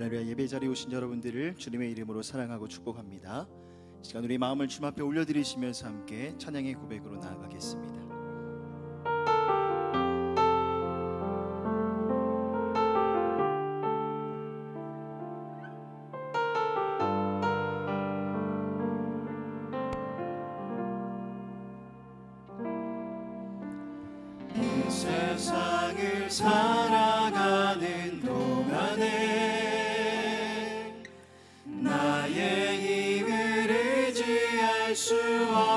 할렐루야 예배 자리에 오신 여러분들을 주님의 이름으로 사랑하고 축복합니다. 이 시간 우리 마음을 주님 앞에 올려드리시면서 함께 찬양의 고백으로 나아가겠습니다. 이 세상을 살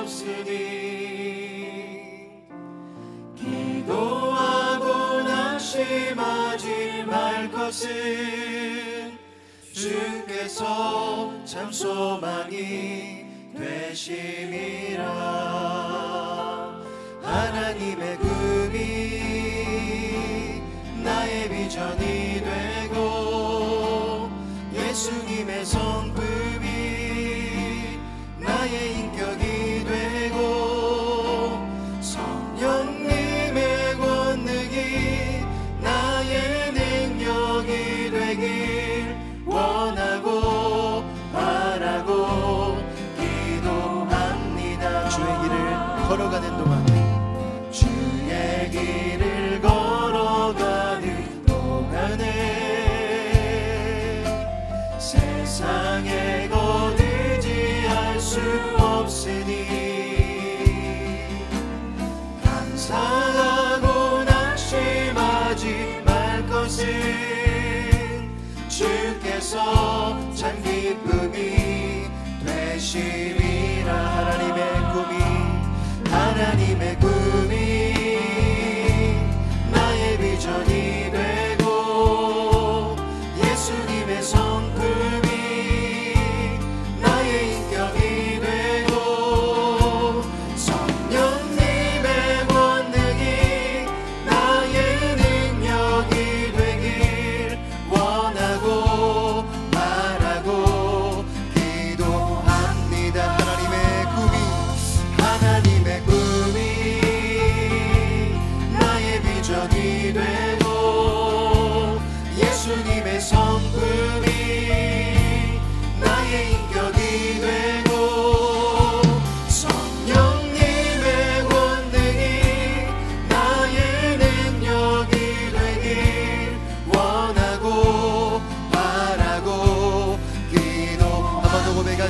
없으니 기도하고 낙심하지 말 것은 주께서 참 소망이 되심이라. 하나님의 꿈이 나의 비전이 되고 예수님의 성 주께서 참 기쁨이 되심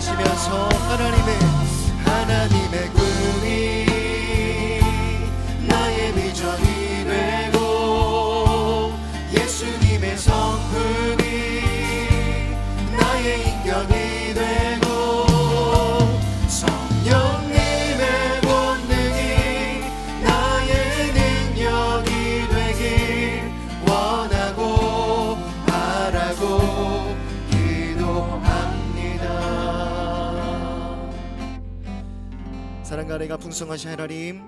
하시면서 하나님의 하나님의 은혜가 풍성하신 하나님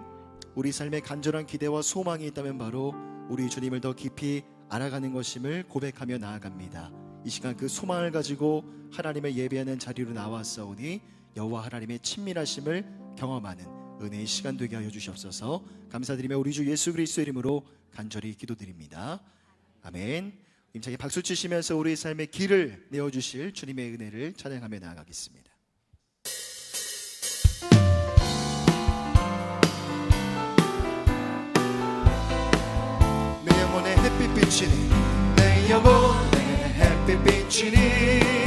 우리 삶에 간절한 기대와 소망이 있다면 바로 우리 주님을 더 깊이 알아가는 것임을 고백하며 나아갑니다. 이 시간 그 소망을 가지고 하나님의 예배하는 자리로 나왔사오니 여호와 하나님의 친밀하심을 경험하는 은혜의 시간 되게 하여 주시옵소서. 감사드리며 우리 주 예수 그리스도 이름으로 간절히 기도드립니다. 아멘. 임차게 박수 치시면서 우리 삶의 길을 내어주실 주님의 은혜를 찬양하며 나아가겠습니다 빛비치니 내 영혼의 햇빛비치니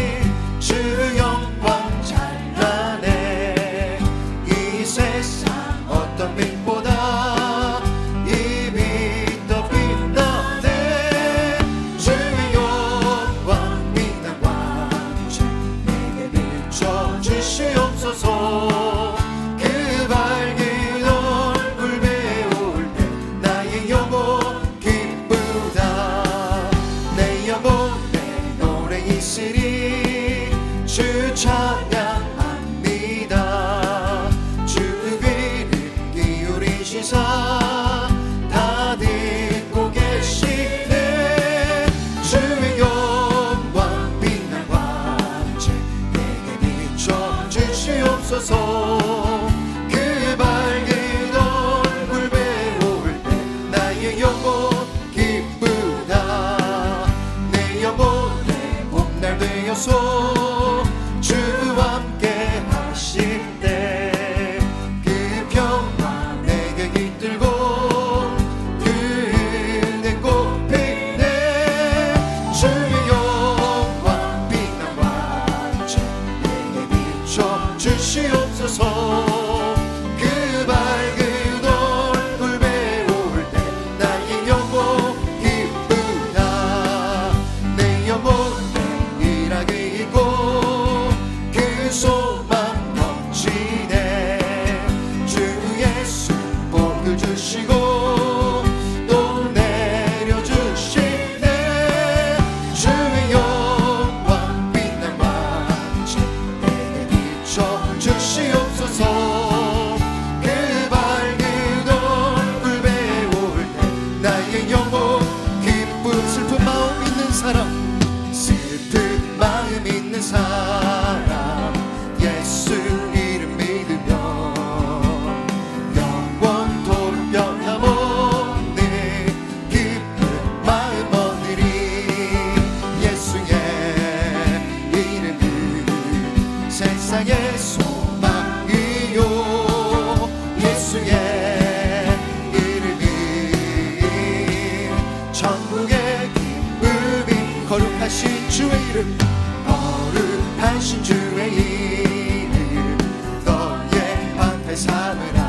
주시옵소서 그의 밝은 얼굴 배울 때 나의 영혼 기쁘다. 내 영혼의 봄날 되어서 믿는 사람 예수 이름 믿으며 영원토록 변함없는 깊은 마음 얻으리. 예수의 이름은 세상의 소망이요. 예수의 이름이 천국의 기쁨이 거룩하신 주의 이름. 거룩하신 주의 이름 너의 앞에 삼으라.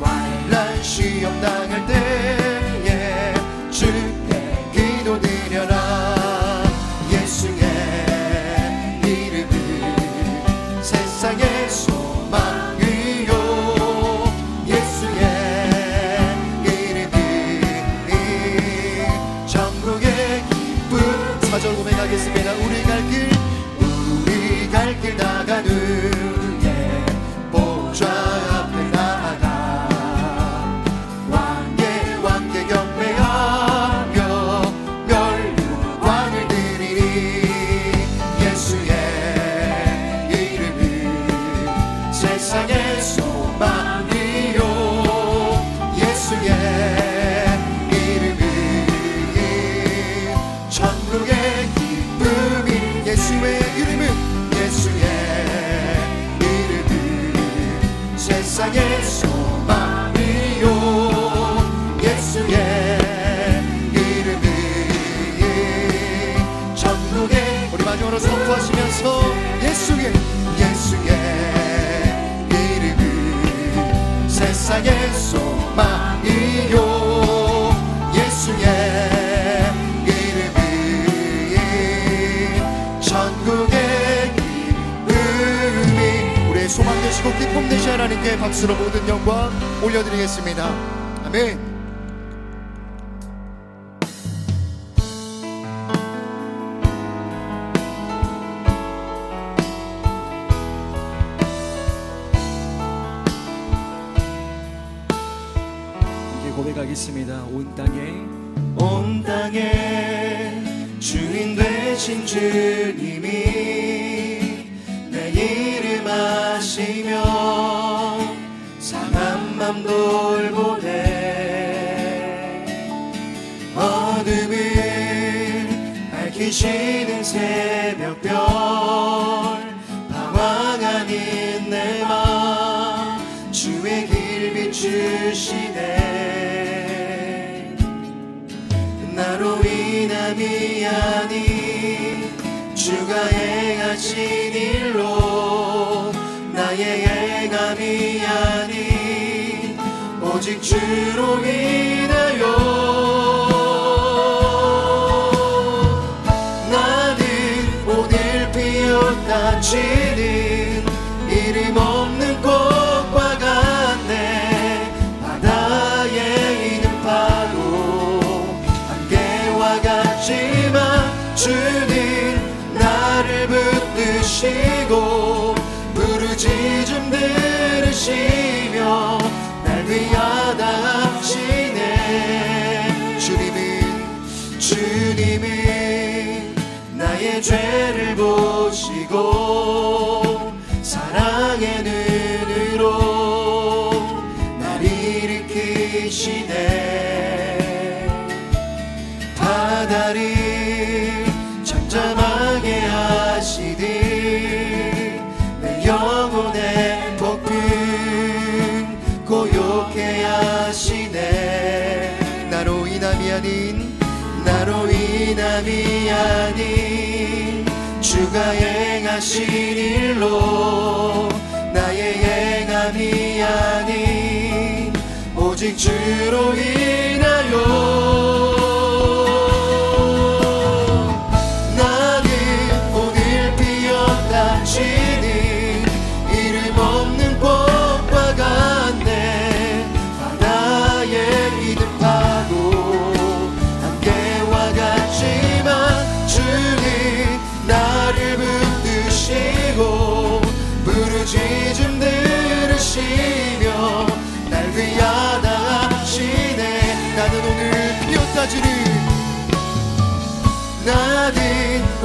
환란 시험 당할 때에 주께 기도 드려라. 예수의 이름은 세상의 소망 되시고 기쁨 되시 하나님께 박수로 모든 영광 올려드리겠습니다 아멘 이제 고백하겠습니다. 온 땅에 온 땅에 주인 되신 주님이 밝히시는 새벽별 방황 아닌 내맘 주의 길 비추시네. 나로 인함이 아닌 주가 행하신 일로 나의 행함이 아닌 오직 주로 인하여 지는 이름 없는 꽃과 같네. 바다에 있는 파도 안개와 같지만 주는 나를 붙드시고 부르짖음 들으시며 날 위하다 하시네. 주님은 주님은 나의 죄를 보시고 사랑의 눈으로 날 일으키시네. 바다를 잠잠하게 하시듯 내 영혼의 폭풍 고요케 하시네. 나로 인함이 아닌 나로 인함이 아닌 주가 행하신 일로 나의 행함이 아닌 오직 주로 인하여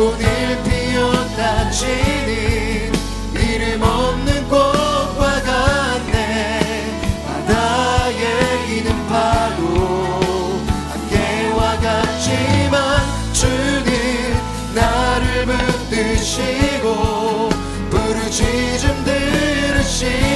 오늘 피었다 지는 이름 없는 꽃과 같네. 바다에 있는 파도 안개와 같지만 주는 나를 붙드시고 부르짖음 들으시며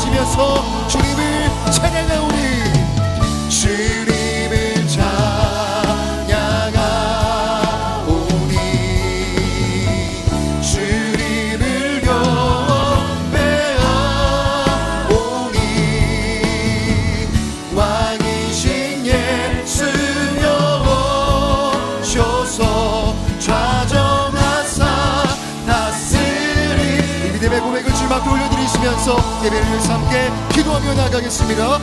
나가시면서 주님을 찬양하오 예배를 삼게 기도하며 나가겠습니다.